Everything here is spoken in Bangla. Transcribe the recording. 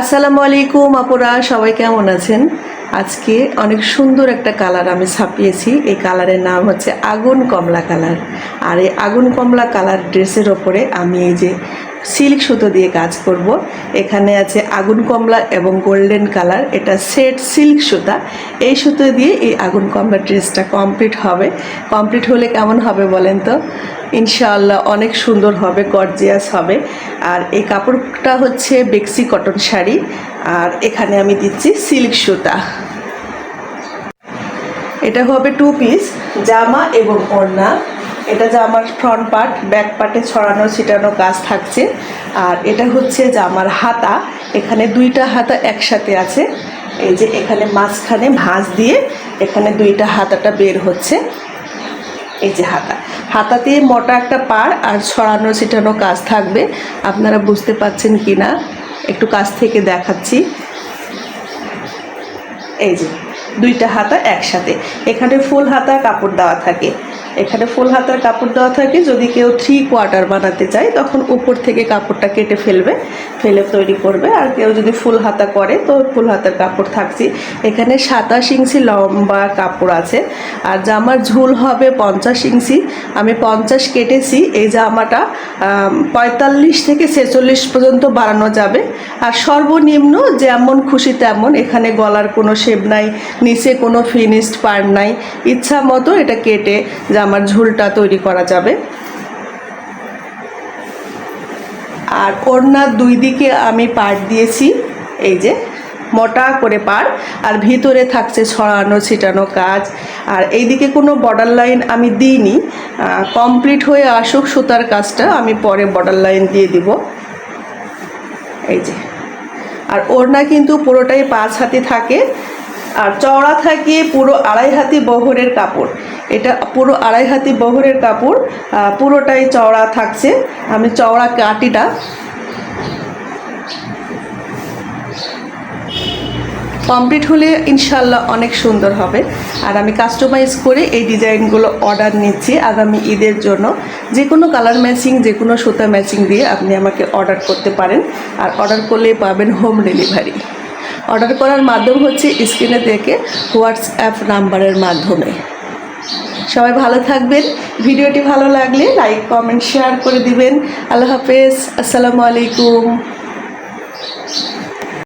আসসালামু আলাইকুম, আপুরা, সবাই কেমন আছেন? আজকে অনেক সুন্দর একটা কালার আমি ছাপিয়েছি। এই কালারের নাম হচ্ছে আগুন কমলা কালার। আর এই আগুন কমলা কালার ড্রেসের ওপরে আমি এই যে সিল্ক সুতো দিয়ে কাজ করব। এখানে আছে আগুন কমলা এবং গোল্ডেন কালার। এটা সেট সিল্ক সুতা। এই সুতো দিয়ে এই আগুন কমলা ড্রেসটা কমপ্লিট হবে। কমপ্লিট হলে কেমন হবে বলেন তো? ইনশাআল্লাহ অনেক সুন্দর হবে, গর্জিয়াস হবে। আর এই কাপড়টা হচ্ছে বেক্সি কটন শাড়ি। আর এখানে আমি দিচ্ছি সিল্ক সুতা। এটা হবে টু পিস জামা এবং ওড়না। এটা জামার ফ্রন্ট পার্ট ব্যাক পার্টে ছড়ানো, ছিটানো কাজ থাকছে। আর এটা হচ্ছে জামার হাতা। এখানে দুইটা হাতা একসাথে আছে। এই যে এখানে মাঝখানে ভাঁজ দিয়ে এখানে দুইটা হাতাটা বের হচ্ছে। এই যে হাতা। হাতাতে মোটা একটা পার আর ছড়ানো, ছিটানো কাজ থাকবে। আপনারা বুঝতে পাচ্ছেন কি না একটু কাছ থেকে দেখাচ্ছি। এই যে দুইটা হাতা একসাথে। এখানে ফুল হাতা কাপড় দেওয়া থাকে। এখানে ফুল হাতার কাপড় দেওয়া থাকে, যদি কেউ থ্রি কোয়ার্টার বানাতে চায়, তখন উপর থেকে কাপড়টা কেটে ফেলবে, ফেলে তৈরি করবে। আর কেউ যদি ফুল হাতা করে, তো ফুল হাতার কাপড় থাকছে। এখানে সাতাশ ইঞ্চি লম্বা কাপড় আছে। আর জামার ঝুল হবে পঞ্চাশ ইঞ্চি। আমি পঞ্চাশ কেটেছি। এই জামাটা পঁয়তাল্লিশ থেকে ছেচল্লিশ পর্যন্ত বাড়ানো যাবে। আর সর্বনিম্ন যেমন খুশি তেমন, এখানে গলার কোনো শেপ নাই নিচে কোনো ফিনিশড পার্ট নাই। ইচ্ছা মতো এটা কেটে জামার ঝুলটা তৈরি করা যাবে। আর ওড়নার দুই দিকে আমি পাট দিয়েছি, এই যে মোটা করে পার আর ভিতরে থাকছে ছড়ানো ছিটানো কাজ। আর এইদিকে কোনো বর্ডার লাইন আমি দিইনি কমপ্লিট হয়ে আসুক সুতার কাজটা, আমি পরে বর্ডার লাইন দিয়ে দিব। এই যে। আর ওড়না কিন্তু পুরোটাই পাঁচ হাতি থাকে আর চওড়া থাকে পুরো আড়াই হাতি বহরের কাপড়। এটা পুরো আড়াই হাতি বহরের কাপড় পুরোটাই চওড়া থাকছে। আমি চওড়া কাটিটা কমপ্লিট হলে ইনশাল্লাহ অনেক সুন্দর হবে। আর আমি কাস্টমাইজ করে এই ডিজাইনগুলো অর্ডার নিচ্ছি আগামী ঈদের জন্য। যে কোনো কালার ম্যাচিং যে কোনো সুতা ম্যাচিং দিয়ে আপনি আমাকে অর্ডার করতে পারেন। আর অর্ডার করলে পাবেন হোম ডেলিভারি অর্ডার করার মাধ্যম হচ্ছে স্ক্রিনে দেখে হোয়াটসঅ্যাপ নাম্বারের মাধ্যমে। সবাই ভালো থাকবেন। ভিডিওটি ভালো লাগলে লাইক কমেন্ট শেয়ার করে দিবেন। আল্লাহ হাফেজ। আসসালামু আলাইকুম।